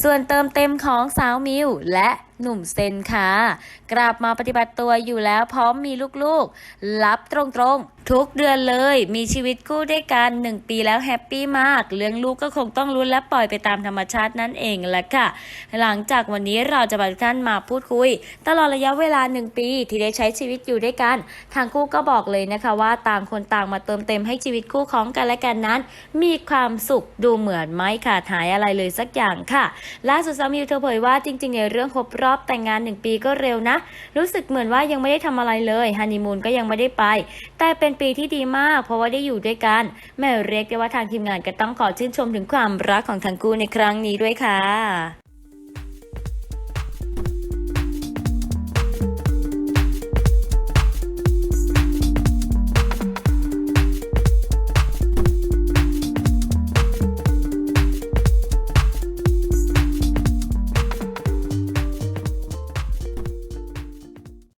ส่วนเติมเต็มของสาวมิวและหนุ่มเซนค่ะ กลับมาปฏิบัติตัวอยู่แล้วพร้อมมีลูกๆ รับตรงๆ ทุกเดือนเลย มีชีวิตคู่ด้วยกัน 1 ปีแล้วแฮปปี้มาก เลี้ยงลูกก็คงต้องรุ้นและปล่อยไปตามธรรมชาตินั่นเองแหละค่ะ หลังจากวันนี้เราจะพาทุกท่านมาพูดคุย ตลอดระยะเวลา 1 ปี ที่ได้ใช้ชีวิตอยู่ด้วยกัน ทางคู่ก็บอกเลยนะคะว่าต่างคนต่างมาเติมเต็มให้ชีวิตคู่ของกันและกันนั้น มีความสุขดูเหมือนไม่ขาดหายอะไรเลยสักอย่างค่ะ ล่าสุดสามิวเธอเผยว่าจริง ๆ ในเรื่องครบรอบแต่งงาน 1 ปีก็เร็วนะ รู้สึกเหมือนว่ายังไม่ได้ทำอะไรเลยฮันนีมูนก็ยังไม่ได้ไป แต่เป็นปีที่ดีมาก เพราะว่าได้อยู่ด้วยกันแม่เรียกได้ว่าทางทีมงานก็ต้องขอชื่นชมถึงความรักของทั้งคู่ในครั้งนี้ด้วยค่ะ